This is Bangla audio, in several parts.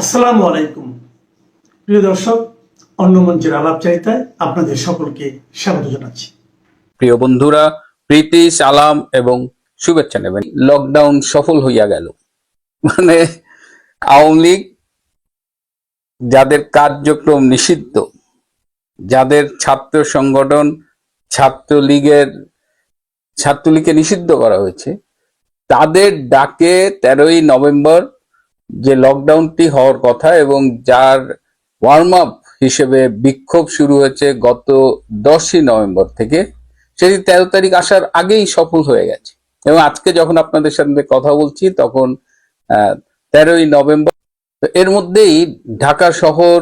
আসসালামু আলাইকুম। প্রিয় দর্শক, অন্য মঞ্চের আলাপচারিতায় আপনাদের সকলকে স্বাগত জানাচ্ছি। প্রিয় বন্ধুরা, প্রীতি, সালাম এবং শুভেচ্ছা নেবেন। লকডাউন সফল হইয়া গেল। মানে আওয়ামী লীগ যাদের কার্যক্রম নিষিদ্ধ, যাদের ছাত্র সংগঠন ছাত্রলীগের, ছাত্রলীগকে নিষিদ্ধ করা হয়েছে, তাদের ডাকে তেরোই নভেম্বর যে লকডাউনটি হওয়ার কথা এবং যার ওয়ার্ম আপ হিসেবে বিক্ষোভ শুরু হয়েছে গত দশই নভেম্বর থেকে, সেটি তেরো তারিখ আসার আগেই সফল হয়ে গেছে। এবং আজকে যখন আপনাদের সাথে কথা বলছি, তখন তেরোই নভেম্বর এর মধ্যেই ঢাকা শহর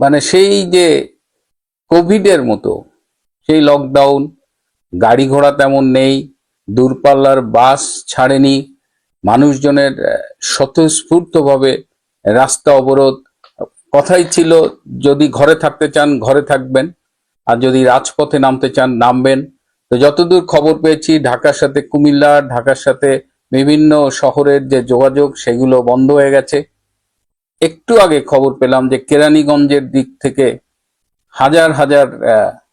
মানে সেই যে কোভিডের মতো, সেই লকডাউন গাড়ি ঘোড়া তেমন নেই, দূরপাল্লার বাস ছাড়েনি মানুষজনের স্বতঃস্ফূর্তভাবে রাস্তা অবরোধ। কথাই ছিল, যদি ঘরে থাকতে চান, ঘরে থাকবেন। আর যদি রাজপথে নামতে চান, নামবেন। তো যতদূর খবর পেয়েছি, ঢাকার সাথে কুমিল্লা, ঢাকার সাথে বিভিন্ন শহরের যে যোগাযোগ, সেগুলো বন্ধ হয়ে গেছে। একটু আগে খবর পেলাম যে কেরানীগঞ্জের দিক থেকে হাজার হাজার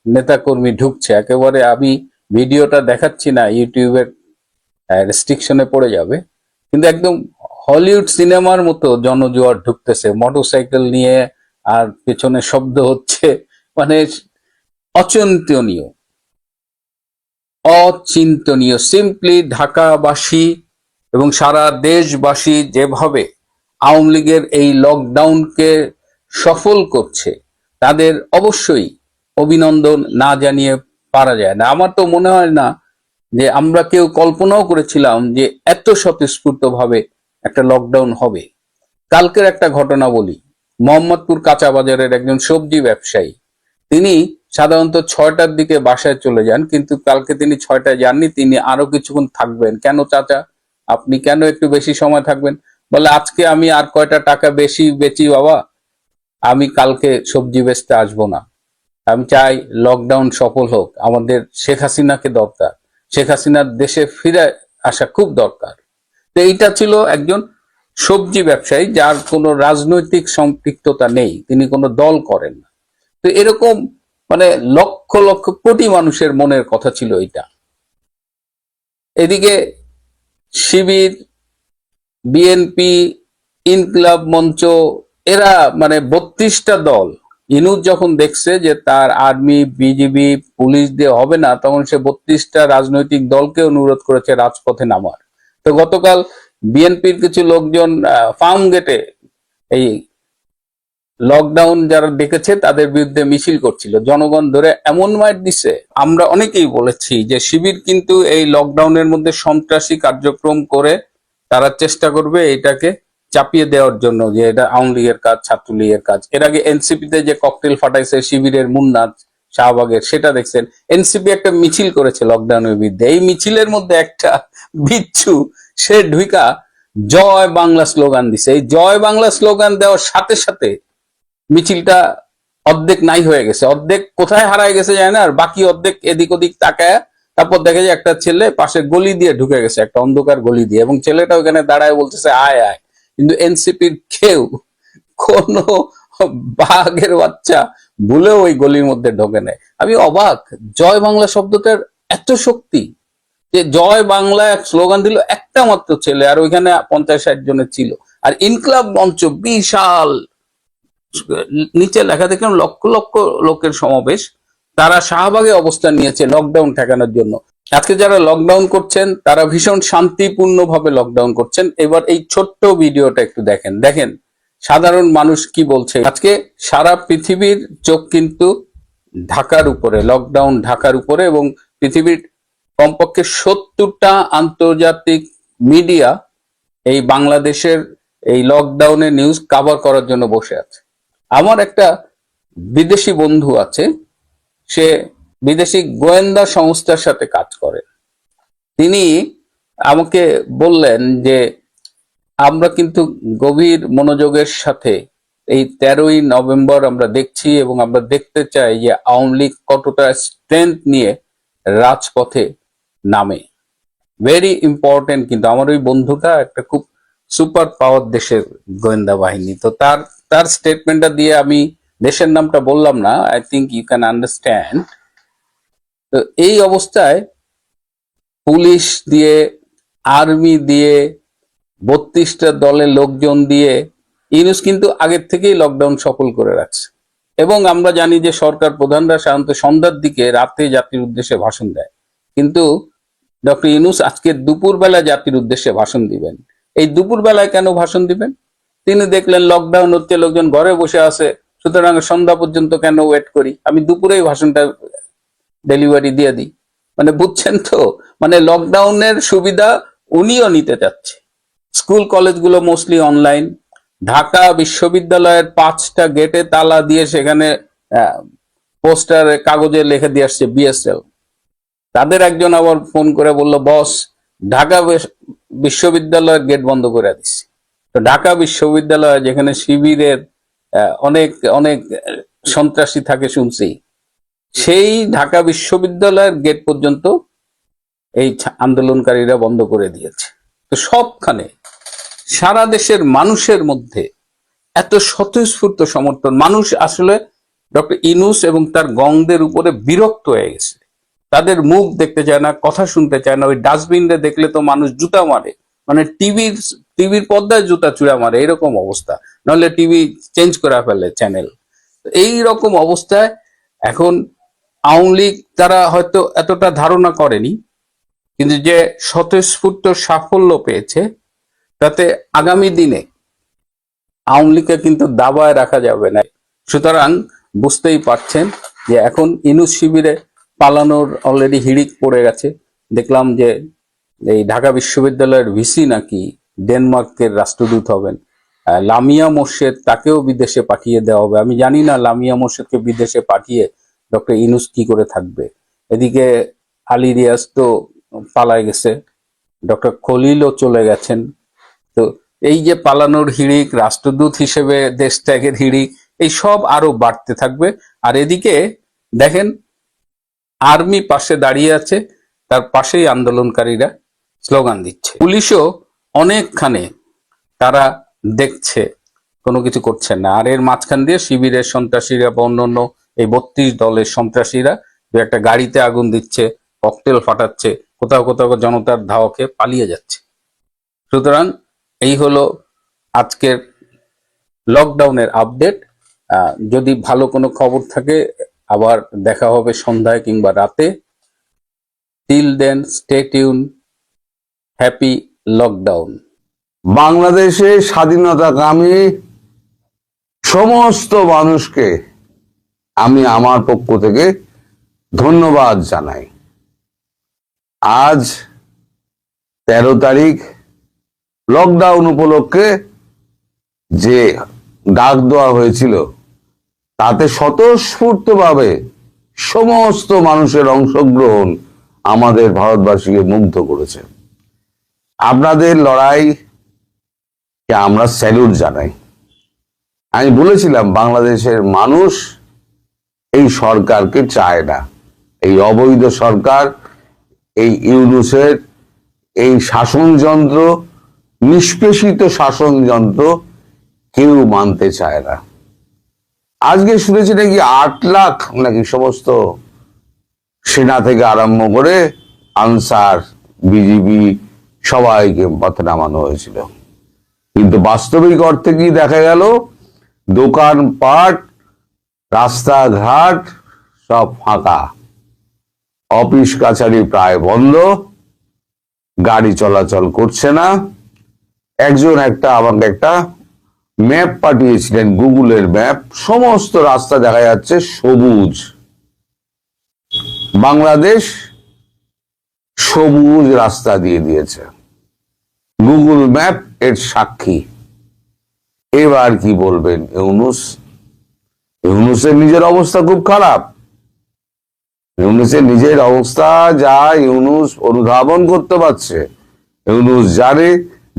নেতাকর্মী ঢুকছে। একেবারে আমি ভিডিওটা দেখাচ্ছি না, ইউটিউবের রেস্ট্রিকশনে পড়ে যাবে। কিন্তু একদম হলিউড সিনেমার মতো জনজোয়ার ঢুকতেছে মোটরসাইকেল নিয়ে আর পেছনে শব্দ হচ্ছে মানে অচিন্তনীয়। অচিন্তনীয়। সিম্পলি ঢাকাবাসী এবং সারা দেশবাসী যেভাবে আওয়ামী লীগের এই লকডাউনকে সফল করছে, তাদের অবশ্যই অভিনন্দন না জানিয়ে পারা যায় না। আমার তো মনে হয় না যে আমরা কেউ কল্পনাও করেছিলাম যে এত স্বতঃস্ফূর্ত ভাবে একটা লকডাউন হবে। কালকের একটা ঘটনা বলি। মোহাম্মদপুর কাঁচা বাজারের একজন সবজি ব্যবসায়ী। তিনি সাধারণত ছয়টার দিকে বাসায় চলে যান, কিন্তু কালকে তিনি ছয়টায় যাননি, তিনি আরও কিছুক্ষণ থাকবেন। কেন চাচা? আপনি কেন একটু বেশি সময় থাকবেন? বলে, আজকে আমি আর কয়টা টাকা বেশি বেচি বাবা? আমি কালকে সবজি বেচতে আসব না। আমি চাই লকডাউন সফল হোক। আমাদের শেখ হাসিনাকে দরকার। শেখ হাসিনার দেশে ফিরে আসা খুব দরকার। তো এইটা ছিল একজন সবজি ব্যবসায়ী যার কোনো রাজনৈতিক সম্পৃক্ততা নেই, তিনি কোনো দল করেন না। তো এরকম মানে লক্ষ লক্ষ কোটি মানুষের মনের কথা ছিল এটা এদিকে শিবির, বিএনপি, ইনকলাব মঞ্চ, এরা মানে বত্রিশটা দল ইনুজ যখন দেখছে যে তার আর্মি, বিজিবি, পুলিশ দিয়ে হবে না, তখন সে বত্রিশটা রাজনৈতিক দলকে অনুরোধ করেছে রাজপথে নামার। তো গতকাল বিএনপির কিছু লোকজন ফার্ম গেটে এই লকডাউন যারা ডেকেছে, তাদের বিরুদ্ধে মিছিল করছিল। জনগণ ধরে এমন মায়ের দিছে, আমরা অনেকেই বলেছি যে শিবির কিন্তু এই লকডাউনের মধ্যে সন্ত্রাসী কার্যক্রম করে তারা চেষ্টা করবে এটাকে চাপিয়ে দেওয়ার জন্য যে এটা আওয়ামী লীগের কাজ, ছাত্রলীগের কাজ। এর আগে এনসিপিতে যে ককটেল ফাটাইছে শিবিরের মুন্নাথ শাহবাগের, সেটা দেখছেন। এনসিপি একটা মিছিল করেছে লকডাউনের বিরুদ্ধে। এই মিছিলের মধ্যে একটা বিচ্ছু, সে ঢুইকা জয় বাংলা স্লোগান দিছে। এই জয় বাংলা স্লোগান দেওয়ার সাথে সাথে মিছিলটা অর্ধেক নাই হয়ে গেছে। অর্ধেক কোথায় হারায় গেছে যায় না, আর বাকি অর্ধেক এদিক ওদিক তাকায় তারপর দেখে যে একটা ছেলে পাশে গলি দিয়ে ঢুকে গেছে, একটা অন্ধকার গলি দিয়ে। এবং ছেলেটা ওখানে দাঁড়ায় বলতেছে, আয় আয়। কিন্তু এনসিপির কেউ কোন বাঘের বাচ্চা ভুলেও ওই গলির মধ্যে ঢোকে নেয় আমি অবাক, জয় বাংলা শব্দটার এত শক্তি যে জয় বাংলা এক স্লোগান দিল একটা মাত্র ছেলে আর ওইখানে পঞ্চাশ ষাট জনের ছিল। আর ইনকলাব মঞ্চ বিশাল, নিচে লেখা দেখলাম লক্ষ লক্ষ লোকের সমাবেশ, তারা শাহবাগে অবস্থান নিয়েছে লকডাউন ঠেকানোর জন্য। আজকে যারা লকডাউন করছেন, তারা ভীষণ শান্তিপূর্ণ ভাবে লকডাউন করছেন। এবার এই ছোট্ট ভিডিওটা একটু দেখেন। দেখেন, সাধারণ মানুষ কি বলছে? আজকে সারা পৃথিবীর চোখ কিন্তু ঢাকার উপরে লকডাউন ঢাকার উপরে এবং পৃথিবীর কমপক্ষে সত্তরটা আন্তর্জাতিক মিডিয়া এই বাংলাদেশের এই লকডাউনের নিউজ কাভার করার জন্য বসে আছে। আমার একটা বিদেশি বন্ধু আছে, সে বিদেশি গোয়েন্দা সংস্থার সাথে কাজ করে। তিনি আমাকে বললেন যে, আমরা কিন্তু গভীর মনোযোগের সাথে এই তেরোই নভেম্বর আমরা দেখছি এবং আমরা দেখতে চাই যে আওয়ামী লীগ কতটা স্ট্রেংথ নিয়ে রাজপথে নামে। ভেরি ইম্পর্টেন্ট কিন্তু আমার ওই বন্ধুটা একটা খুব সুপার পাওয়ার দেশের গোয়েন্দা বাহিনী। তো তার তার স্টেটমেন্টটা দিয়ে আমি দেশের নামটা বললাম না। I think you can understand তো এই অবস্থায় পুলিশ দিয়ে, আর্মি দিয়ে, বত্রিশটা দলের লোকজন দিয়ে ইউনুস কিন্তু আগের থেকেই লকডাউন সফল করে রাখছে। এবং আমরা জানি যে সরকার প্রধানরা সাধারণত সন্ধ্যার দিকে রাতে জাতির উদ্দেশ্যে ভাষণ দেয়। কিন্তু ডক্টর ইউনুস আজকে দুপুরবেলা জাতির উদ্দেশ্যে ভাষণ দিবেন। এই দুপুরবেলায় কেন ভাষণ দিবেন? তিনি দেখলেন লকডাউন হচ্ছে, লোকজন ঘরে বসে আছে, সুতরাং সন্ধ্যা পর্যন্ত কেন ওয়েট করি? আমি দুপুরেই ভাষণটা ডেলিভারি দিয়ে দিই। মানে বুঝছেন তো? মানে লকডাউনের সুবিধা উনিও নিতে চাচ্ছে। স্কুল কলেজগুলো মোস্টলি অনলাইন ঢাকা বিশ্ববিদ্যালয়ের পাঁচটা গেটে তালা দিয়ে সেখানে পোস্টার কাগজে লিখে দিয়ে আসছে বিএসএল তাদের একজন আবার ফোন করে বলল, বস, ঢাকা বিশ্ববিদ্যালয়ের গেট বন্ধ করে দিচ্ছে তো ঢাকা বিশ্ববিদ্যালয় যেখানে শিবিরের অনেক অনেক সন্ত্রাসী থাকে শুনছি সেই ঢাকা বিশ্ববিদ্যালয়ের গেট পর্যন্ত এই আন্দোলনকারীরা বন্ধ করে দিয়েছে। তো সবখানে সারা দেশের মানুষের মধ্যে এত স্বতঃস্ফূর্ত সমর্থন। মানুষ আসলে ডক্টর ইনুস এবং তার গংদের উপরে বিরক্ত হয়ে গেছে। তাদের মুখ দেখতে চায় না, কথা শুনতে চায় না। ওই ডাস্টবিনে দেখলে তো মানুষ জুতা মারে। মানে টিভির টিভির পর্দায় জুতা চূড়া মারে, এরকম অবস্থা। নাহলে টিভি চেঞ্জ করে ফেলে চ্যানেল। এই রকম অবস্থায় এখন আওয়ামী লীগ তারা হয়তো এতটা ধারণা করেনি, কিন্তু যে স্বতঃস্ফূর্ত সাফল্য পেয়েছে, তাতে আগামী দিনে আওয়ামী লীগকে কিন্তু দাবায় রাখা যাবে না। সুতরাং বুঝতেই পারছেন যে এখন ইনুস শিবিরে পালানোর অলরেডি হিড়িক পড়ে গেছে। দেখলাম যে এই ঢাকা বিশ্ববিদ্যালয়ের ভিসি নাকি ডেনমার্কের রাষ্ট্রদূত হবেন। লামিয়া মোর্শেদ তাকেও বিদেশে পাঠিয়ে দেওয়া হবে। আমি জানি না লামিয়া মোর্শেদকে বিদেশে পাঠিয়ে ডক্টর ইনুস কি করে থাকবে? এদিকে আলী রিয়াজ তো পালায় গেছে, ডক্টর খলিলও চলে গেছেন। তো এই যে পালানোর হিড়িক, রাষ্ট্রদূত হিসেবে দেশ ত্যাগের হিড়িক, এই সব আরও বাড়তে থাকবে। আর এদিকে দেখেন, আর্মি পাশে দাঁড়িয়ে আছে, তার পাশেই আন্দোলনকারীরা স্লোগান দিচ্ছে। পুলিশও অনেকখানে তারা দেখছে, কোনো কিছু করছে না। আর এর মাঝখান দিয়ে শিবিরের সন্ত্রাসীরা বা অন্যান্য এই বত্রিশ দলের সন্ত্রাসীরা দু একটা গাড়িতে আগুন দিচ্ছে, ককটেল ফাটাচ্ছে, কোথাও কোথাও জনতার ধাওয়াকে পালিয়ে যাচ্ছে। সুতরাং এই হলো আজকের লকডাউনের আপডেট যদি ভালো কোনো খবর থাকে, আবার দেখা হবে সন্ধ্যায় কিংবা রাতে। Till then stay tune happy lockdown বাংলাদেশে স্বাধীনতাকামী সমস্ত মানুষকে আমি আমার পক্ষ থেকে ধন্যবাদ জানাই। আজ তেরো তারিখ লকডাউন উপলক্ষে যে ডাক দেওয়া হয়েছিল, তাতে স্বতঃস্ফূর্তভাবে সমস্ত মানুষের অংশগ্রহণ আমাদের ভারতবাসীকে মুগ্ধ করেছে। আপনাদের লড়াই আমরা স্যালুট জানাই। আমি বলেছিলাম, বাংলাদেশের মানুষ এই সরকারকে চায় না। এই অবৈধ সরকার, এই ইউনুসের এই শাসনযন্ত্র, নিষ্পেষিত শাসনযন্ত্র কেউ মানতে চায় না। আজকে শুনেছি নাকি আট লাখ নাকি সমস্ত সেনা থেকে আরম্ভ করে আনসার, বিজিবি সবাইকে পথে নামানো হয়েছিল। কিন্তু বাস্তবিক অর্থে কি দেখা গেল? দোকানপাট রাস্তাঘাট সব ফাঁকা। অফিস কাছারি প্রায় বন্ধ। গাড়ি চলাচল করছে না। একজন একটা আমাকে একটা ম্যাপ পাঠিয়েছিলেন, গুগলের ম্যাপ। সমস্ত রাস্তা দেখা যাচ্ছে সবুজ। বাংলাদেশ সবুজ রাস্তা দিয়ে দিয়েছে। গুগল ম্যাপ এর সাক্ষী। এবার কি বলবেন ইউনুস? ইউনুসের নিজের অবস্থা খুব খারাপ। ইউনুসের নিজের অবস্থা যা ইউনুস অনুধাবন করতে পারছে। ইউনুস জানে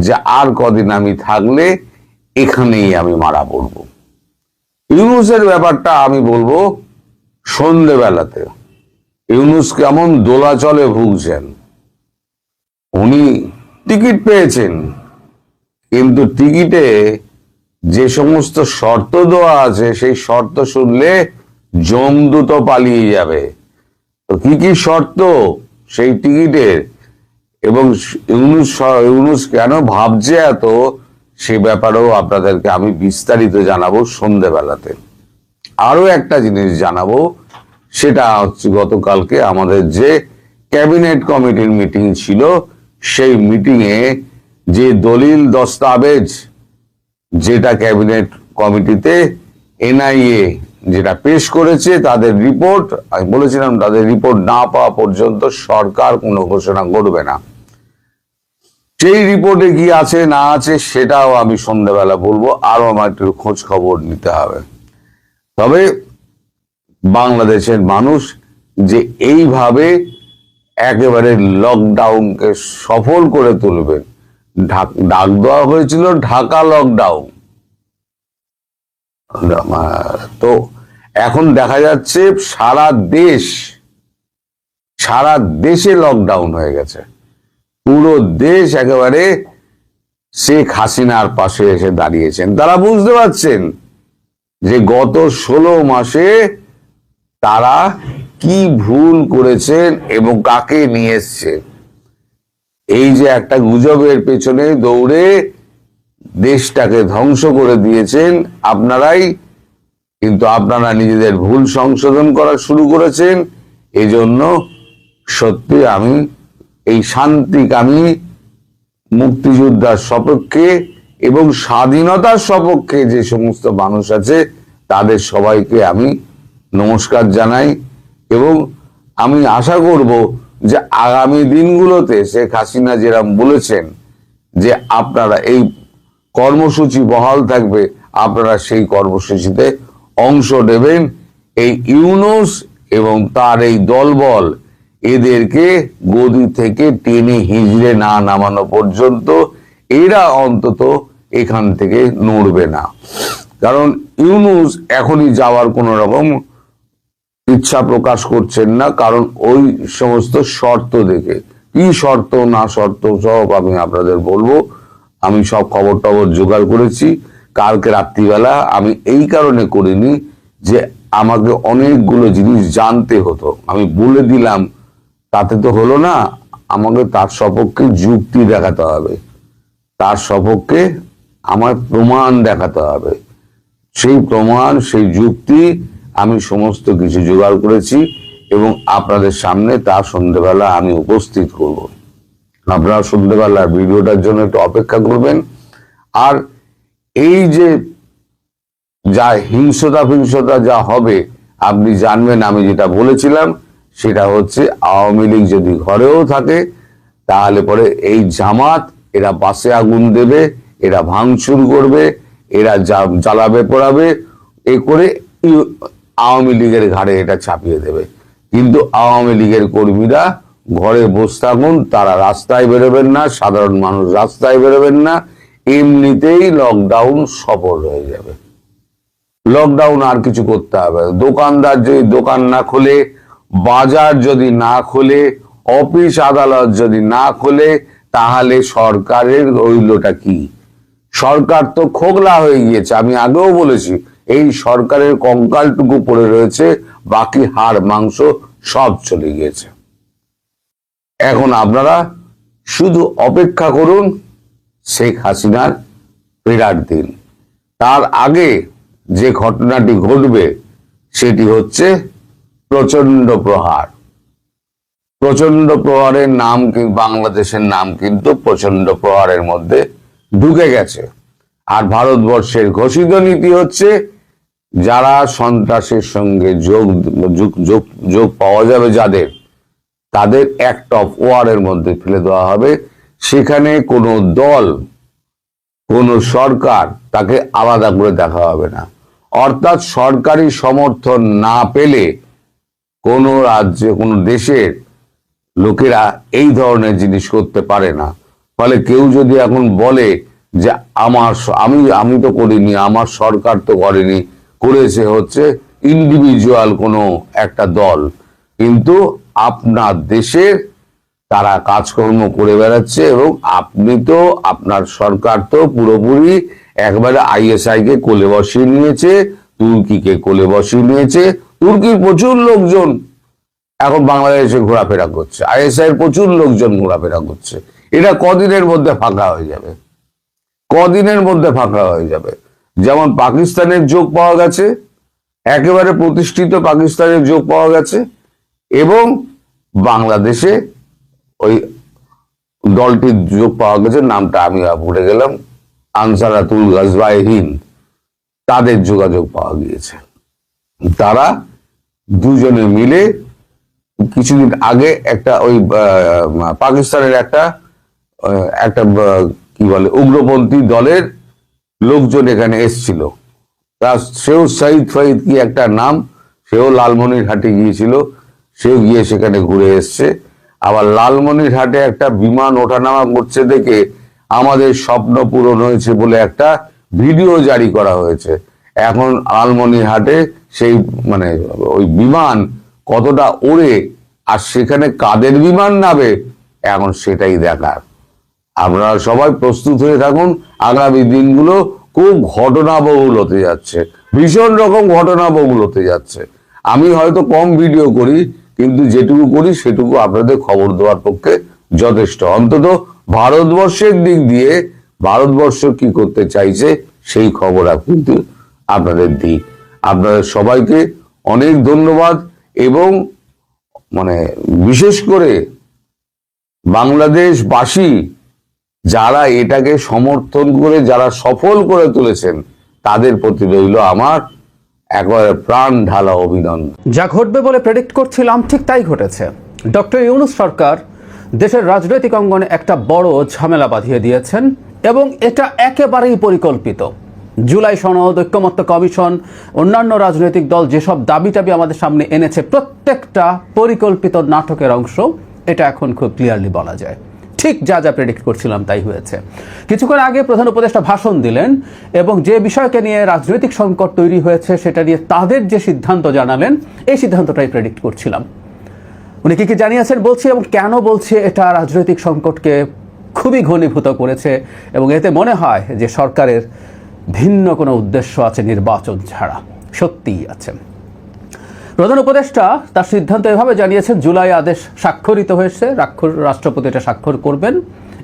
যে আর কদিন আমি থাকলে এখানেই আমি মারা পড়ব। ইউনুসের ব্যাপারটা আমি বলব সন্ধেবেলাতে। ইউনুস কেমন দোলাচলে ভুগছেন। উনি টিকিট পেয়েছেন, কিন্তু টিকিটে যে সমস্ত শর্ত দেওয়া আছে, সেই শর্ত শুনলে জমদূত পালিয়ে যাবে। তো কি কি শর্ত? সেই টিকিটের। এবং ইউনুস ইউনুস কেন ভাবছে এত, সে ব্যাপারেও আপনাদেরকে আমি বিস্তারিত জানাব সন্ধেবেলাতে। আরও একটা জিনিস জানাব, সেটা হচ্ছে গতকালকে আমাদের যে ক্যাবিনেট কমিটির মিটিং ছিল, সেই মিটিং এ যে দলিল দস্তাবেজ যেটা ক্যাবিনেট কমিটিতে এনআইএ যেটা পেশ করেছে, তাদের রিপোর্ট, আমি বলেছিলাম তাদের রিপোর্ট না পাওয়া পর্যন্ত সরকার কোনো ঘোষণা করবে না। সেই রিপোর্টে কি আছে না আছে সেটাও আমি সন্ধ্যাবেলা বলব আরও আমার একটু খোঁজ খবর নিতে হবে। তবে বাংলাদেশের মানুষ যে এইভাবে একেবারে লকডাউনকে সফল করে তুলবেন ডাক দেওয়া হয়েছিল ঢাকা লকডাউন তো এখন দেখা যাচ্ছে সারা দেশ, সারা দেশে লকডাউন হয়ে গেছে। পুরো দেশ একেবারে শেখ হাসিনার পাশে এসে দাঁড়িয়েছেন। তারা বুঝতে পারছেন যে গত ষোলো মাসে তারা কি ভুল করেছেন এবং কাকে নিয়ে এসছে। এই যে একটা গুজবের পেছনে দৌড়ে দেশটাকে ধ্বংস করে দিয়েছেন আপনারাই, কিন্তু আপনারা নিজেদের ভুল সংশোধন করা শুরু করেছেন। এজন্য সত্যি আমি, এই শান্তিকামী মুক্তিযোদ্ধার সপক্ষে এবং স্বাধীনতার সপক্ষে যে সমস্ত মানুষ আছে, তাদের সবাইকে আমি নমস্কার জানাই এবং আমি আশা করব যে আগামী দিনগুলোতে শেখ হাসিনা যেরকম বলেছেন যে আপনারা এই কর্মসূচি বহাল থাকবে, আপনারা সেই কর্মসূচিতে অংশ নেবেন। এই ইউনুস এবং তার এই দলবল এদেরকে গদি থেকে টেনে হিজড়ে না নামানো পর্যন্ত এরা অন্তত এখান থেকে নড়বে না। কারণ ইউনুস এখনই যাওয়ার কোন রকম ইচ্ছা প্রকাশ করছেন না, কারণ ওই সমস্ত শর্ত দেখে। কি শর্ত, না শর্ত সব আমি আপনাদের বলব। আমি সব খবর টবর জোগাড় করেছি। কালকে রাত্রিবেলা আমি এই কারণে করিনি যে আমাকে অনেকগুলো জিনিস জানতে হতো। আমি বলে দিলাম, তাতে তো হলো না, আমাকে তার সপক্ষে যুক্তি দেখাতে হবে। তার সপক্ষে আমার প্রমাণ দেখাতে হবে। সেই প্রমাণ, সেই যুক্তি আমি সমস্ত কিছু জোগাড় করেছি এবং আপনাদের সামনে তা সন্ধ্যেবেলা আমি উপস্থিত করব। আপনারা সন্ধ্যেবেলা ভিডিওটার জন্য একটু অপেক্ষা করবেন। আর এই যে যা হিংসতা ফিংসতা যা হবে, আপনি জানবেন আমি যেটা বলেছিলাম, সেটা হচ্ছে আওয়ামী লীগ যদি ঘরেও থাকে, তাহলে পরে এই জামাত, এরা বাসে আগুন দেবে, এরা ভাঙচুর করবে, এরা জ্বালাবে পোড়াবে, এ করে আওয়ামী লীগের ঘাড়ে এটা চাপিয়ে দেবে। কিন্তু আওয়ামী লীগের কর্মীরা ঘরে বসে থাকুন, তারা রাস্তায় বেরোবেন না, সাধারণ মানুষ রাস্তায় বেরোবেন না, এমনিতেই লকডাউন সফল হয়ে যাবে। লকডাউন আর কিছু করতে হবে দোকানদার যদি দোকান না খোলে, বাজার যদি না খোলে, অফিস আদালত যদি না খোলে, তাহলে সরকারের রইলটা কি? সরকার তো খোগলা হয়ে গিয়েছে। আমি আগেও বলেছি এই সরকারের কঙ্কালটুকু পড়ে রয়েছে, বাকি হাড়, মাংস সব চলে গিয়েছে। এখন আপনারা শুধু অপেক্ষা করুন শেখ হাসিনার ফেরার দিন। তার আগে যে ঘটনাটি ঘটবে, সেটি হচ্ছে প্রচণ্ড প্রহার। প্রচণ্ড প্রহারের নাম বাংলাদেশের নাম কিন্তু প্রচণ্ড প্রহারের মধ্যে ঢুকে গেছে। আর ভারতবর্ষের ঘোষিত নীতি হচ্ছে যারা সন্ত্রাসের সঙ্গে যোগ, যোগ- যোগ পাওয়া যাবে যাদের, তাদের অ্যাক্ট অফ ওয়ারের মধ্যে ফেলে দেওয়া হবে। সেখানে কোনো দল, কোনো সরকার তাকে আলাদা করে দেখা হবে না। অর্থাৎ সরকারি সমর্থন না পেলে কোনো রাজ্যে, কোনো দেশের লোকেরা এই ধরনের জিনিস করতে পারে না। ফলে কেউ যদি এখন বলে যে আমার আমি আমি তো করিনি, আমার সরকার তো করেনি করেছে হচ্ছে ইন্ডিভিজুয়াল কোনো একটা দল। কিন্তু আপনার দেশের তারা কাজকর্ম করে বেড়াচ্ছে এবং আপনি তো, আপনার সরকার তো পুরোপুরি একবারে আইএসআই কে কোলে বসিয়ে নিয়েছে, তুর্কিকে কোলে বসিয়ে নিয়েছে। তুর্কির প্রচুর লোকজন এখন বাংলাদেশে ঘোরাফেরা করছে আইএসআই এর প্রচুর লোকজন ঘোরাফেরা করছে। এটা কদিনের মধ্যে ফাঁকা হয়ে যাবে? কদিনের মধ্যে ফাঁকা হয়ে যাবে? যেমন পাকিস্তানের যোগ পাওয়া গেছে, একেবারে প্রতিষ্ঠিত পাকিস্তানের যোগ পাওয়া গেছে, এবং বাংলাদেশে ওই দলটির যোগ পাওয়া গেছে, নামটা আমি ভুলে গেলাম, আনসারাতুল গাজবাই হিন্দ। তাদের যোগাযোগ পাওয়া গিয়েছে। তারা দুজনে মিলে কিছুদিন আগে একটা ওই পাকিস্তানের একটা একটা কি বলে, উগ্রপন্থী দলের লোকজন এখানে এসছিল। তা সেও সাইদ ফাইদ কি একটা নাম, সেও লালমনিরহাটে গিয়েছিল সেও গিয়ে সেখানে ঘুরে এসছে। আবার লালমনিরহাটে একটা বিমান ওঠানামা করছে দেখে আমাদের স্বপ্ন পূরণ হয়েছে বলে একটা ভিডিও জারি করা হয়েছে। এখন লালমনিরহাটে সেই মানে ওই বিমান কতটা ওড়ে আর সেখানে কাদের বিমান নাবে এখন সেটাই দেখার। আপনারা সবাই প্রস্তুত হয়ে থাকুন। আগামী দিনগুলো খুব ঘটনাবহুল হতে যাচ্ছে। ভীষণ রকম ঘটনাবহুল হতে যাচ্ছে। আমি হয়তো কম ভিডিও করি, কিন্তু যেটুকু করি সেটুকু আপনাদের খবর দেওয়ার পক্ষে যথেষ্ট। অন্তত ভারতবর্ষের দিক দিয়ে ভারতবর্ষ কি করতে চাইছে সেই খবর কিন্তু আপনাদের দিই আপনাদের সবাইকে অনেক ধন্যবাদ এবং মানে বিশেষ করে বাংলাদেশবাসী যারা এটাকে সমর্থন করে, যারা সফল করে তুলেছেন, তাদের প্রতি রইল আমার একেবারে প্রাণ ঢালা অভিনন্দন। যা ঘটবে বলে প্রেডিক্ট করছিলাম, ঠিক তাই ঘটেছে। ডক্টর ইউনুস সরকার দেশের রাজনৈতিক অঙ্গনে একটা বড় ঝামেলা বাঁধিয়ে দিয়েছেন, এবং এটা একেবারেই পরিকল্পিত। জুলাই সনদ, ঐক্যমত্য কমিশন, অন্যান্য রাজনৈতিক দল যেসব দাবি টাবি আমাদের সামনে এনেছে, প্রত্যেকটা পরিকল্পিত নাটকের অংশ, এটা এখন খুব ক্লিয়ারলি বলা যায়। ঠিক যা যা প্রেডিক্ট করছিলাম তাই হয়েছে। কিছুক্ষণ আগে প্রধান উপদেষ্টা ভাষণ দিলেন এবং যে বিষয়কে নিয়ে রাজনৈতিক সংকট তৈরি হয়েছে সেটা নিয়ে তাদের যে সিদ্ধান্ত জানালেন, এই সিদ্ধান্তটাই প্রেডিক্ট করছিলাম। উনি কি কি জানিয়েছেন বলছি এবং কেন বলছে এটা রাজনৈতিক সংকটকে খুবই ঘনীভূত করেছে এবং এতে মনে হয় যে সরকারের ভিন্ন কোনো উদ্দেশ্য আছে নির্বাচন ছাড়া। সত্যিই আছে। প্রধান উপদেষ্টা তার সিদ্ধান্ত এভাবে জানিয়েছেন, জুলাই আদেশ স্বাক্ষরিত হয়েছে রাক্ষর রাষ্ট্রপতি এটা স্বাক্ষর করবেন।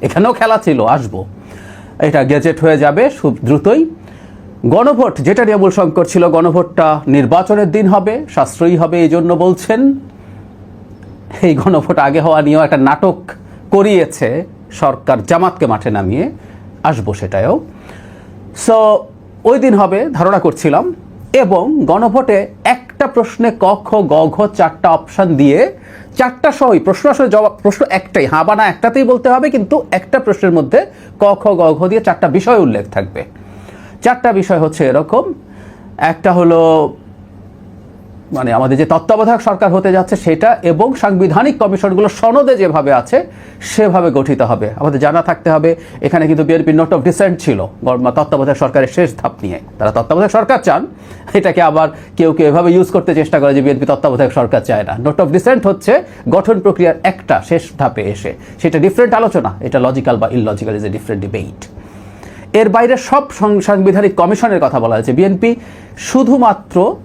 এখানেও খেলা ছিল, আসব। এটা গেজেট হয়ে যাবে খুব দ্রুতই। গণভোট, যেটা নিয়ে মূল সংকট ছিল, গণভোটটা নির্বাচনের দিন হবে, সাশ্রয়ী হবে এই জন্য বলছেন। এই গণভোট আগে হওয়া নিয়েও একটা নাটক করিয়েছে সরকার জামাতকে মাঠে নামিয়ে। আসব সেটাও সো ওই দিন হবে, ধারণা করছিলাম। এবং গণভোটে একটা প্রশ্নে ক, খ, গ, ঘ চারটা অপশান দিয়ে চারটা সহই, প্রশ্ন আসলে জবাব, প্রশ্ন একটাই হ্যাঁ বা না একটাতেই বলতে হবে, কিন্তু একটা প্রশ্নের মধ্যে ক, খ, গ, ঘ দিয়ে চারটা বিষয় উল্লেখ থাকবে। চারটা বিষয় হচ্ছে এরকম, একটা হলো মানে আমাদের যে তত্ত্বাবধায়ক সরকার হতে যাচ্ছে সেটা এবং সাংবিধানিক কমিশনগুলো সনদে যেভাবে আছে, সেভাবে গঠিত হবে। আমাদের জানা থাকতে হবে, এখানে কিন্তু বিএনপি নোট অফ ডিসেন্ট ছিল তত্ত্বাবধায়ক সরকারের শেষ ধাপ নিয়ে। তারা তত্ত্বাবধায়ক সরকার চান, এটাকে আবার কেউ কেউ এভাবে ইউজ করতে চেষ্টা করে যে বিএনপি তত্ত্বাবধায়ক সরকার চায় না। নোট অফ ডিসেন্ট হচ্ছে গঠন প্রক্রিয়ার একটা শেষ ধাপে এসে। সেটা ডিফারেন্ট আলোচনা, এটা লজিক্যাল বা illogical is a different debate এর বাইরে সব সং- সাংবিধানিক কমিশনের কথা বলা হয়েছে। বিএনপি শুধুমাত্র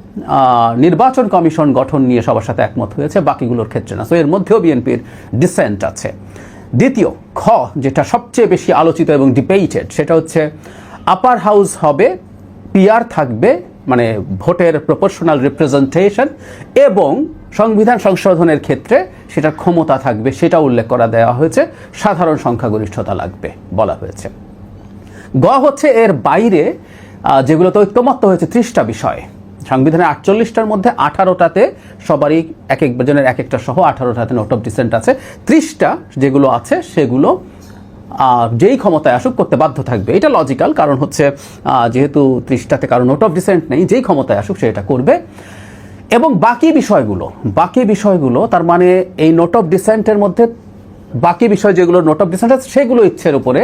নির্বাচন কমিশন গঠন নিয়ে সবার সাথে একমত হয়েছে, বাকিগুলোর ক্ষেত্রে না। তো এর মধ্যেও বিএনপির ডিসেন্ট আছে। দ্বিতীয়, খ, যেটা সবচেয়ে বেশি আলোচিত এবং ডিবেটেড সেটা হচ্ছে আপার হাউস হবে পিআর থাকবে মানে ভোটের প্রপোর্শনাল রিপ্রেজেন্টেশন এবং সংবিধান সংশোধনের ক্ষেত্রে সেটার ক্ষমতা থাকবে, সেটা উল্লেখ করা দেওয়া হয়েছে। সাধারণ সংখ্যাগরিষ্ঠতা লাগবে বলা হয়েছে। গ হচ্ছে এর বাইরে যেগুলোতে ঐক্যমত্য হয়েছে ত্রিশটা বিষয়। সংবিধানের আটচল্লিশটার মধ্যে আঠারোটাতে সবারই এক এক জনের এক একটা সহ আঠারোটাতে নোট অফ ডিসেন্ট আছে। ত্রিশটা যেগুলো আছে, সেগুলো যেই ক্ষমতায় আসুক করতে বাধ্য থাকবে। এটা লজিক্যাল, কারণ হচ্ছে যেহেতু ত্রিশটাতে কারও নোট অফ ডিসেন্ট নেই, যেই ক্ষমতায় আসুক সে এটা করবে। এবং বাকি বিষয়গুলো বাকি বিষয়গুলো, তার মানে এই নোট অফ ডিসেন্টের মধ্যে বাকি বিষয় যেগুলো নোট অফ ডিসেন্ট আছে, সেগুলো ইচ্ছের উপরে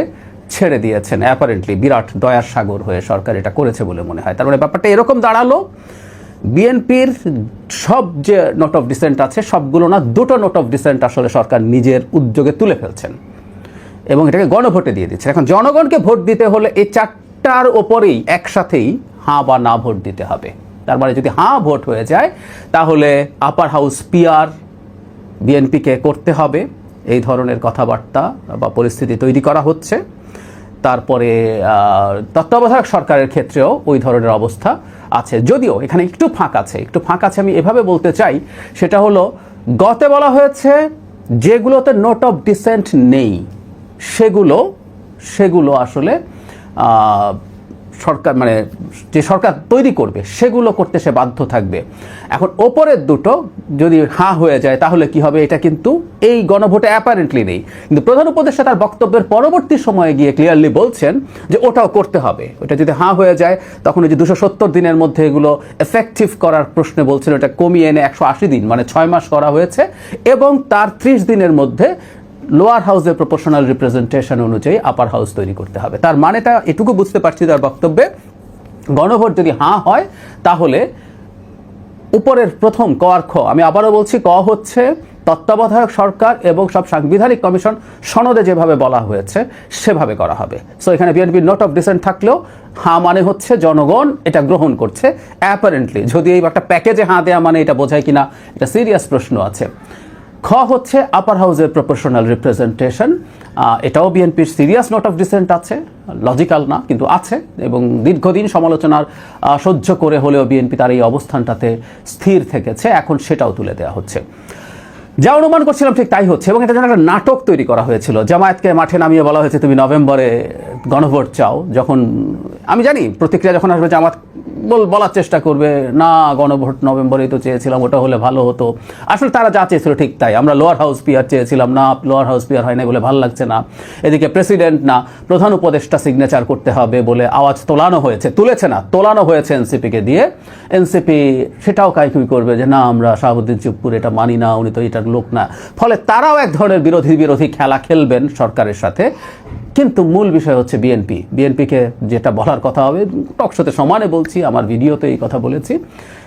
ছেড়ে দিয়েছেন। অ্যাপারেন্টলি বিরাট দয়ার সাগর হয়ে সরকার এটা করেছে বলে মনে হয়। তার মানে ব্যাপারটা এরকম দাঁড়াল। বিএনপির সব যে নোট অফ ডিসেন্ট আছে, সবগুলো না, দুটো নোট অফ ডিসেন্ট আসলে সরকার নিজের উদ্যোগে তুলে ফেলছেন। এবং এটাকে গণভোটে দিয়ে দিচ্ছেন। এখন জনগণকে ভোট দিতে হলে এই চারটার ওপরেই একসাথেই হাঁ বা না ভোট দিতে হবে। তার মানে যদি হাঁ ভোট হয়ে যায়, তাহলে আপার হাউস পিয়ার বিএনপিকে করতে হবে। এই ধরনের কথাবার্তা বা পরিস্থিতি তৈরি করা হচ্ছে। তারপরে তত্ত্বাবধায়ক সরকারের ক্ষেত্রেও ওই ধরনের অবস্থা আছে। যদিও এখানে একটু ফাঁক আছে, একটু ফাঁক আছে আমি এভাবে বলতে চাই, সেটা হলো গতে বলা হয়েছে যেগুলোতে নোট অফ ডিসেন্ট নেই, সেগুলো সেগুলো আসলে সরকার মানে যে সরকার তৈরি করবে, সেগুলো করতে সে বাধ্য থাকবে। এখন ওপরের দুটো যদি হাঁ হয়ে যায়, তাহলে কি হবে? এটা কিন্তু এই গণভোটে অ্যাপারেন্টলি নেই। কিন্তু প্রধান উপদেষ্টা তার বক্তব্যের পরবর্তী সময়ে গিয়ে ক্লিয়ারলি বলছেন যে ওটাও করতে হবে। ওটা যদি হাঁ হয়ে যায়, তখন ওই যে দুশো সত্তর দিনের মধ্যে এগুলো এফেক্টিভ করার প্রশ্নে বলছেন, ওটা কমিয়ে এনে একশো আশি দিন মানে ছয় মাস করা হয়েছে, এবং তার ত্রিশ দিনের মধ্যে লোয়ার হাউসের প্রপোর্শনাল রিপ্রেজেন্টেশন অনুযায়ী আপার হাউস তৈরি করতে হবে। তার মানেটা এটুকু বুঝতে পারছি তার বক্তব্যে। গণভোট যদি হাঁ হয়, তাহলে উপরের প্রথম ক আর খ, আমি আবারও বলছি, ক হচ্ছে তত্ত্বাবধায়ক সরকার এবং সব সাংবিধানিক কমিশন সনদে যেভাবে বলা হয়েছে, সেভাবে করা হবে। সো এখানে বিএনপির নোট অফ ডিসেন্ট থাকলেও, হাঁ মানে হচ্ছে জনগণ এটা গ্রহণ করছে অ্যাপারেন্টলি যদি এই একটা প্যাকেজে হাঁ দেওয়া মানে এটা বোঝায় কিনা, এটা সিরিয়াস প্রশ্ন আছে। খ হচ্ছে আপার হাউসের প্রপোর্শনাল রিপ্রেজেন্টেশন এটাও বিএনপির সিরিয়াস নোট অফ ডিসেন্ট আছে লজিক্যাল না, কিন্তু আছে, এবং দীর্ঘদিন সমালোচনার সহ্য করে হলেও বিএনপি তার এই অবস্থানটাতে স্থির থেকেছে, এখন সেটাও তুলে দেওয়া হচ্ছে। যা অনুমান করছিলাম ঠিক তাই হচ্ছে, এবং এটা যেন একটা নাটক তৈরি করা হয়েছিল। জামায়াতকে মাঠে নামিয়ে বলা হয়েছে, তুমি নভেম্বরে গণভোট চাও। যখন, আমি জানি, প্রতিক্রিয়া যখন আসবে জামাত বল বলার চেষ্টা করবে, না, গণভোট নভেম্বরেই তো চেয়েছিলাম, ওটা হলে ভালো হতো। আসলে তারা যা চেয়েছিল ঠিক তাই। আমরা লোয়ার হাউস পিয়ার চেয়েছিলাম, না, লোয়ার হাউস পিয়ার হয় না বলে ভালো লাগছে না। এদিকে প্রেসিডেন্ট, না, প্রধান উপদেষ্টা সিগনেচার করতে হবে বলে আওয়াজ তোলানো হয়েছে। তুলেছে না, তোলানো হয়েছে এনসিপিকে দিয়ে। এনসিপি, সেটাও কাইকুই করবে যে, না, আমরা শাহাবুদ্দিন চুপ্পুর এটা মানি না, উনি তো এটার লোক না। ফলে তারাও এক ধরনের বিরোধী বিরোধী খেলা খেলবেন সরকারের সাথে। কিন্তু মূল বিষয় হচ্ছে বিএনপি বিএনপিকে যেটা বলার কথা হবে টকশোতে সমানে বলছি, আমার ভিডিওতে এই কথা বলেছি।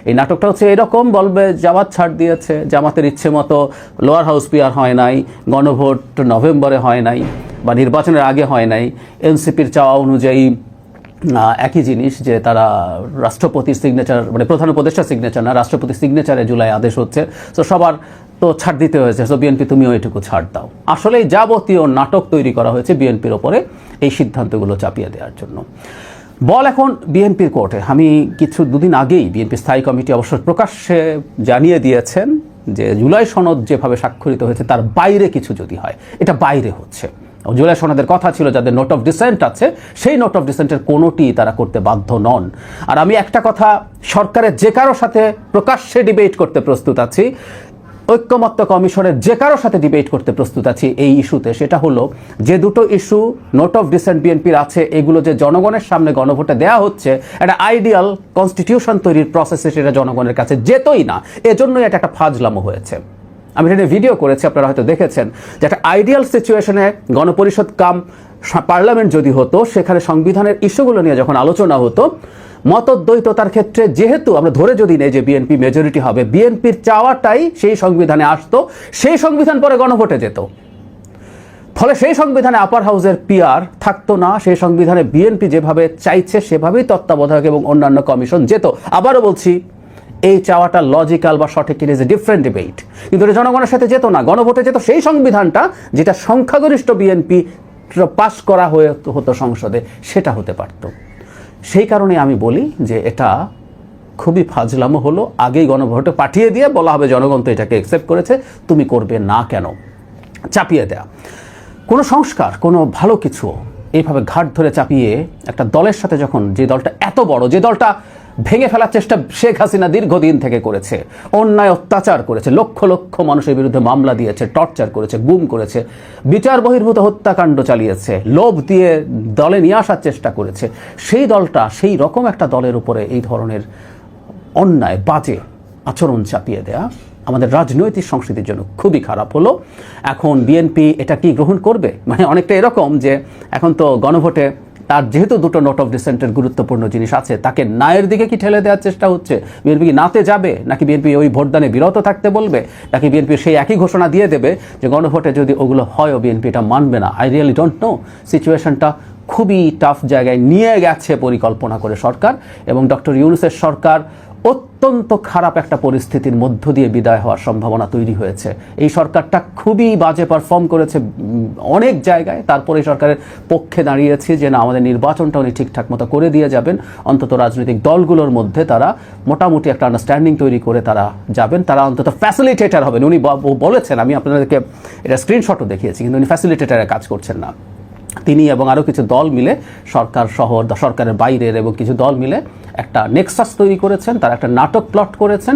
এই নাটকটা হচ্ছে এরকম, বলবে, জামাত ছাড় দিয়েছে, জামাতের ইচ্ছে মতো লোয়ার হাউস পিয়ার হয় নাই, গণভোট নভেম্বরে হয় নাই, বা নির্বাচনের আগে হয় নাই এনসিপির চাওয়া অনুযায়ী একই জিনিস যে তারা রাষ্ট্রপতির সিগনেচার মানে প্রধান উপদেষ্টা সিগনেচার না, রাষ্ট্রপতির সিগনেচারে জুলাই আদেশ হচ্ছে। তো সবার তো ছাড় দিতে হয়েছে। সো বিএনপি তুমিও এটুকু ছাড় দাও। আসলে যাবতীয় নাটক তৈরি করা হয়েছে বিএনপির ওপরে এই সিদ্ধান্তগুলো চাপিয়ে দেওয়ার জন্য। বল এখন বিএনপির কোর্টে। আমি কিছু দুদিন আগেই বিএনপি স্থায়ী কমিটি অবশ্য প্রকাশ্যে জানিয়ে দিয়েছেন যে জুলাই সনদ যেভাবে স্বাক্ষরিত হয়েছে, তার বাইরে কিছু যদি হয়, এটা বাইরে হচ্ছে। জুলাই সনদের কথা ছিল যাদের নোট অফ ডিসেন্ট আছে, সেই নোট অফ ডিসেন্টের কোনোটি তারা করতে বাধ্য নন। আর আমি একটা কথা, সরকারের যে কারোর সাথে প্রকাশ্যে ডিবেট করতে প্রস্তুত আছি ঐক্যমত্য কমিশনের যে কারোর সাথে ডিবেট করতে প্রস্তুত আছি এই ইস্যুতে, সেটা হলো যে দুটো ইস্যু নোট অফ ডিসেন্ট বিএনপির আছে, এগুলো যে জনগণের সামনে গণভোটে দেওয়া হচ্ছে, একটা আইডিয়াল কনস্টিটিউশন তৈরির প্রসেসে সেটা জনগণের কাছে যেতই না, এজন্যই এটা একটা ফাজলামো হয়েছে। আমি এটা ভিডিও করেছি, আপনারা হয়তো দেখেছেন, যে একটা আইডিয়াল সিচুয়েশনে গণপরিষদ কাম পার্লামেন্ট যদি হতো, সেখানে সংবিধানের ইস্যুগুলো নিয়ে যখন আলোচনা হতো মতদ্বৈততার ক্ষেত্রে যেহেতু আমরা ধরে যদি নেই যে বিএনপি মেজরিটি হবে বিএনপির চাওয়াটাই সেই সংবিধানে আসতো, সেই সংবিধান পরে গণভোটে যেত। ফলে সেই সংবিধানে আপার হাউসের পিআর থাকতো না, সেই সংবিধানে বিএনপি যেভাবে চাইছে সেভাবেই তত্ত্বাবধায়ক এবং অন্যান্য কমিশন যেত। আবারও বলছি, এই চাওয়াটা লজিক্যাল বা সঠিক it is a different debate কিন্তু এটা জনগণের সাথে যেত না, গণভোটে যেত সেই সংবিধানটা যেটা সংখ্যাগরিষ্ঠ বিএনপি পাশ করা হয়ে হতো সংসদে, সেটা হতে পারত। সেই কারণে আমি বলি যে এটা খুবই ফাজলামো হলো, আগেই গণভোটে পাঠিয়ে দিয়ে বলা হবে জনগণ তো এটাকে অ্যাকসেপ্ট করেছে, তুমি করবে না কেন? চাপিয়ে দেয়া। কোনো সংস্কার, কোনো ভালো কিছু এইভাবে ঘাট ধরে চাপিয়ে একটা দলের সাথে যখন যে দলটা এত বড়, যে দলটা ভেঙে ফেলার চেষ্টা শেখ হাসিনা দীর্ঘদিন থেকে করেছে। অন্যায়, অত্যাচার করেছে। লক্ষ লক্ষ মানুষের বিরুদ্ধে মামলা দিয়েছে, টর্চার করেছে, গুম করেছে, বিচার বহির্ভূত হত্যাকাণ্ড চালিয়েছে, লোভ দিয়ে দলে নিয়ে আসার চেষ্টা করেছে। সেই দলটা, সেই রকম একটা দলের উপরে এই ধরনের অন্যায়, বাজে আচরণ চাপিয়ে দেয়া আমাদের রাজনৈতিক সংস্কৃতির জন্য খুবই খারাপ হলো। এখন বিএনপি এটা কি গ্রহণ করবে? মানে অনেকটা এরকম যে এখন তো গণভোটে তার যেহেতু দুটো নোট অফ ডিসেন্টের গুরুত্বপূর্ণ জিনিস আছে, তাকে নায়ের দিকে কি ঠেলে দেওয়ার চেষ্টা হচ্ছে? বিএনপি কি নাতে যাবে? নাকি বিএনপি ওই ভোটদানে বিরত থাকতে বলবে? নাকি বিএনপি সেই একই ঘোষণা দিয়ে দেবে যে গণভোটে যদি ওগুলো হয়ও বিএনপি এটা মানবে না? আই রিয়েলি ডোন্ট নো সিচুয়েশনটা খুবই টাফ জায়গায় নিয়ে গেছে পরিকল্পনা করে সরকার এবং ডক্টর ইউনুসের সরকার অত্যন্ত খারাপ একটা পরিস্থিতির মধ্য দিয়ে বিদায় হওয়ার সম্ভাবনা তৈরি হয়েছে। এই সরকারটা খুবই বাজে পারফর্ম করেছে অনেক জায়গায়। তারপরে সরকারের পক্ষে দাঁড়িয়েছে যে, না, আমাদের নির্বাচনটা উনি ঠিকঠাক মতো করে দিয়ে যাবেন। অন্তত রাজনৈতিক দলগুলোর মধ্যে তারা মোটামুটি একটা আন্ডারস্ট্যান্ডিং তৈরি করে তারা যাবেন। তারা অন্তত ফ্যাসিলিটেটার হবেন। উনি বলেছেন, আমি আপনাদেরকে এটা স্ক্রিনশটও দেখিয়েছি, কিন্তু উনি ফ্যাসিলিটেটারে কাজ করছেন না। তিনি এবং আরও কিছু দল মিলে সরকার সহ সরকারের বাইরের এবং কিছু দল মিলে একটা নেক্সাস তৈরি করেছেন, তারা একটা নাটক প্লট করেছেন,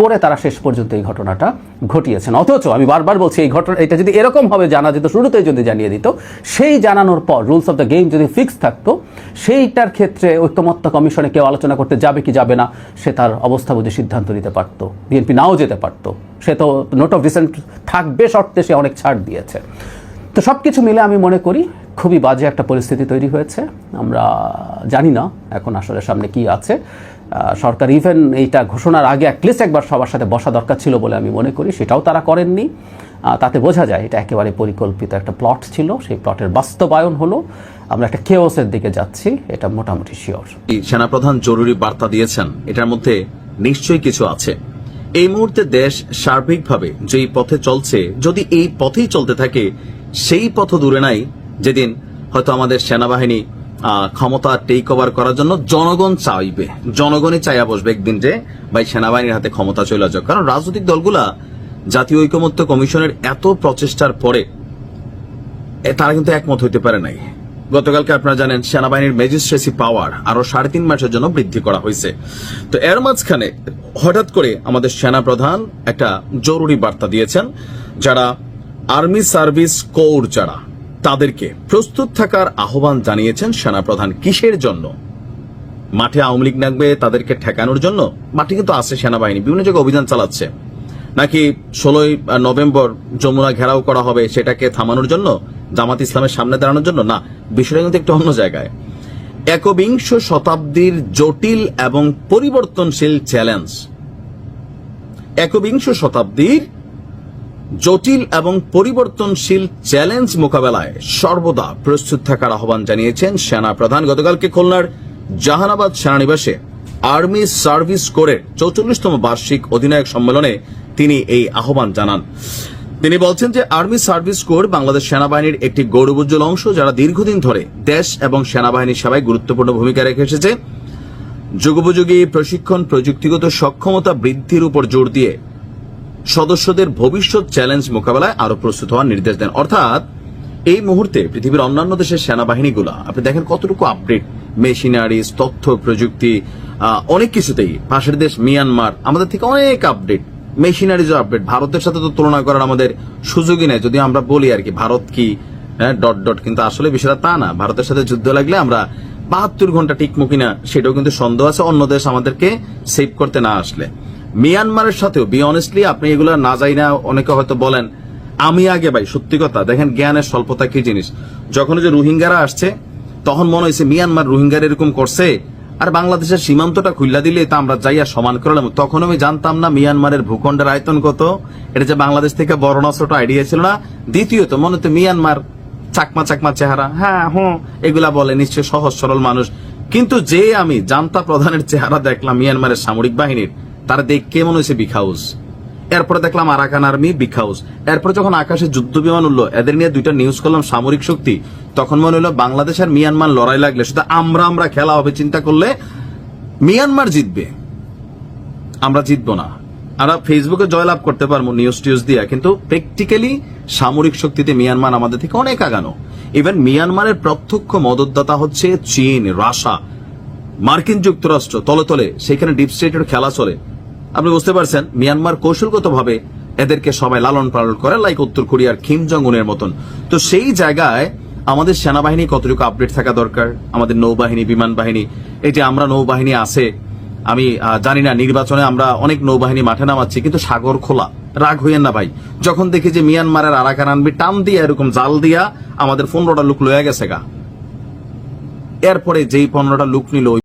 করে তারা শেষ পর্যন্ত এই ঘটনাটা ঘটিয়েছেন। অথচ আমি বারবার বলছি, এই ঘটনা, এটা যদি এরকম ভাবে জানা যেত, শুরুতেই যদি জানিয়ে দিত, সেই জানানোর পর রুলস অফ দ্য গেম যদি ফিক্স থাকতো, সেইটার ক্ষেত্রে ঐক্যমত্য কমিশনে কেউ আলোচনা করতে যাবে কি যাবে না, সে তার অবস্থা বুঝে সিদ্ধান্ত নিতে পারতো, বিএনপি নাও যেতে পারতো। সে তো নোট অফ রিসেন্ট থাকবে শর্তে সে অনেক ছাড় দিয়েছে। তো সব কিছু মিলে আমি মনে করি খুবই বাজে একটা পরিস্থিতি তৈরি হয়েছে। আমরা জানি না এখন আসলে সামনে কি আছে। সরকার ইভেন এইটা ঘোষণার আগে অ্যাটলিস্ট একবার সবার সাথে বসা দরকার ছিল বলে আমি মনে করি, সেটাও তারা করেননি। তাতে বোঝা যায়, এটা একেবারে পরিকল্পিত একটা প্লট ছিল, সেই প্লটের বাস্তবায়ন হলো। আমরা একটা কেওসের দিকে যাচ্ছি, এটা মোটামুটি শিওর সেনাপ্রধান জরুরি বার্তা দিয়েছেন, এটার মধ্যে নিশ্চয়ই কিছু আছে। এই মুহূর্তে দেশ সার্বিকভাবে যেই পথে চলছে, যদি এই পথেই চলতে থাকে, সেই পথ দূরে নাই যেদিন হয়তো আমাদের সেনাবাহিনী ক্ষমতা টেক ওভার করার জন্য জনগণ চাইবে। জনগণই চাইয়া বসবে একদিন যে, ভাই, সেনাবাহিনীর হাতে ক্ষমতা চলে যাক কারণ রাজনৈতিক দলগুলা জাতীয় ঐকমত্য কমিশনের এত প্রচেষ্টার পরে তারা কিন্তু একমত হইতে পারে নাই। গতকালকে আপনারা জানেন, সেনাবাহিনীর ম্যাজিস্ট্রেসি পাওয়ার আরও সাড়ে তিন মাসের জন্য বৃদ্ধি করা হয়েছে। তো এর মাঝখানে হঠাৎ করে আমাদের সেনা প্রধান একটা জরুরি বার্তা দিয়েছেন, যারা আর্মি সার্ভিস কোর যারা তাদেরকে প্রস্তুত থাকার আহ্বান জানিয়েছেন সেনাপ্রধান কিসের জন্য? মাঠে আওয়ামী লীগ নাকবে, তাদেরকে ঠেকানোর জন্য? মাঠে কিন্তু আছে সেনাবাহিনী, বিভিন্ন জায়গায় অভিযান চালাচ্ছে। নাকি ষোলোই নভেম্বর যমুনা ঘেরাও করা হবে, সেটাকে থামানোর জন্য, জামাত ইসলামের সামনে দাঁড়ানোর জন্য? না, বিষয়টা কিন্তু একটু অন্য জায়গায়। একবিংশ শতাব্দীর জটিল এবং পরিবর্তনশীল চ্যালেঞ্জ একবিংশ শতাব্দীর জটিল এবং পরিবর্তনশীল চ্যালেঞ্জ মোকাবেলায় সর্বদা প্রস্তুত থাকার আহ্বান জানিয়েছেন সেনা প্রধান। গতকালকে খুলনার জাহানাবাদ সেনানিবাসে আর্মি সার্ভিস কোরের চৌচল্লিশতম বার্ষিক অধিনায়ক সম্মেলনে তিনি এই আহ্বান জানান। তিনি বলছেন যে আর্মি সার্ভিস কোর বাংলাদেশ সেনাবাহিনীর একটি গৌরবোজ্জ্বল অংশ যারা দীর্ঘদিন ধরে দেশ এবং সেনাবাহিনীর সেবায় গুরুত্বপূর্ণ ভূমিকা রেখে এসেছে। যুগোপযোগী প্রশিক্ষণ, প্রযুক্তিগত সক্ষমতা বৃদ্ধির উপর জোর দিয়ে সদস্যদের ভবিষ্যৎ চ্যালেঞ্জ মোকাবেলায় আরও প্রস্তুত হওয়ার নির্দেশ দেন। অর্থাৎ, এই মুহূর্তে পৃথিবীর অন্যান্য দেশের সেনাবাহিনীগুলো, আপনি দেখেন কতটুকু আপডেট মেশিনারিজ তথ্য, প্রযুক্তি অনেক কিছুতেই। পাশের দেশ মিয়ানমার, আমাদের থেকে অনেক আপডেট মেশিনারিজ আপডেট ভারতের সাথে তো তুলনা করার আমাদের সুযোগই নেই। যদি আমরা বলি আর কি, ভারত কি হ্যাঁ ডট ডট কিন্তু আসলে বিষয়টা তা না। ভারতের সাথে যুদ্ধ লাগলে আমরা বাহাত্তর ঘণ্টা টিকমু কিনা, সেটাও কিন্তু সন্দেহ আছে। অন্য দেশ আমাদেরকে সেভ করতে না আসলে। মিয়ানমারের সাথেও বি অনেস্টলি আপনি এগুলো না যাই না অনেকে হয়তো বলেন, আমি আগে ভাই, সত্যি কথা, দেখেন জ্ঞানের স্বল্পতা কি জিনিস? যখন যে রোহিঙ্গারা আসছে, তখন মনে হয়েছে মিয়ানমার রোহিঙ্গার এরকম করছে, আর বাংলাদেশের সীমান্তটা খুললা দিলে তা আমরা যাইয়া সমান করলাম তখন আমি জানতাম না মিয়ানমারের ভূখণ্ডের আয়তন কত, এটা যে বাংলাদেশ থেকে বড় নষ্ট আইডিয়া ছিল না। দ্বিতীয়ত, মনে হতো মিয়ানমার চাকমা চাকমা চেহারা হ্যাঁ হুঁ, এগুলা বলে নিশ্চয় সহজ সরল মানুষ। কিন্তু যে আমি জান্তা প্রধানের চেহারা দেখলাম মিয়ানমারের সামরিক বাহিনীর তারা দেখে মনে হয়েছে হাউস এরপরে দেখলাম আরাকান আর্মি বিগ হাউস এরপরে যখন আকাশে যুদ্ধ বিমান উঠল, এদের নিয়ে দুইটা নিউজ করলাম, সামরিক শক্তি। তখন মনে হলো বাংলাদেশ আর মিয়ানমার লড়াই লাগলে, শুধু আমরা আমরা খেলা হবে, চিন্তা করলে মিয়ানমার জিতবে। আমরা জিতবো না। আমরা ফেসবুকে জয়লাভ করতে পারব নিউজ টিউজ দিয়ে, কিন্তু প্র্যাকটিক্যালি সামরিক শক্তিতে মিয়ানমার আমাদের থেকে অনেক আগানো। ইভেন মিয়ানমারের প্রত্যক্ষ মদতদাতা হচ্ছে চীন রাশা মার্কিন যুক্তরাষ্ট্র, তলে তলে, সেখানে ডিপ স্টেটের খেলা চলে। আপনি বুঝতে পারছেন, মিয়ানমার কৌশলগতভাবে এদেরকে সবাই লালন পালন করে লাইক উত্তর কোরিয়ার কিম জং উনের মতন। তো সেই জায়গায় আমাদের সেনাবাহিনী কতটুকু আপডেট থাকা দরকার? আমাদের নৌবাহিনী, বিমান বাহিনী, এই যে আমরা নৌবাহিনী আছে, আমি জানি না, নির্বাচনে আমরা অনেক নৌবাহিনী মাঠে নামাচ্ছি, কিন্তু সাগর খোলা, রাগ হইয়েন না ভাই। যখন দেখি যে মিয়ানমারের আরাকান আনবি, টান দিয়ে এরকম জাল দিয়া আমাদের পনেরোটা লোক লয়ে গেছে গা। এরপরে যেই পনেরোটা লুক নিল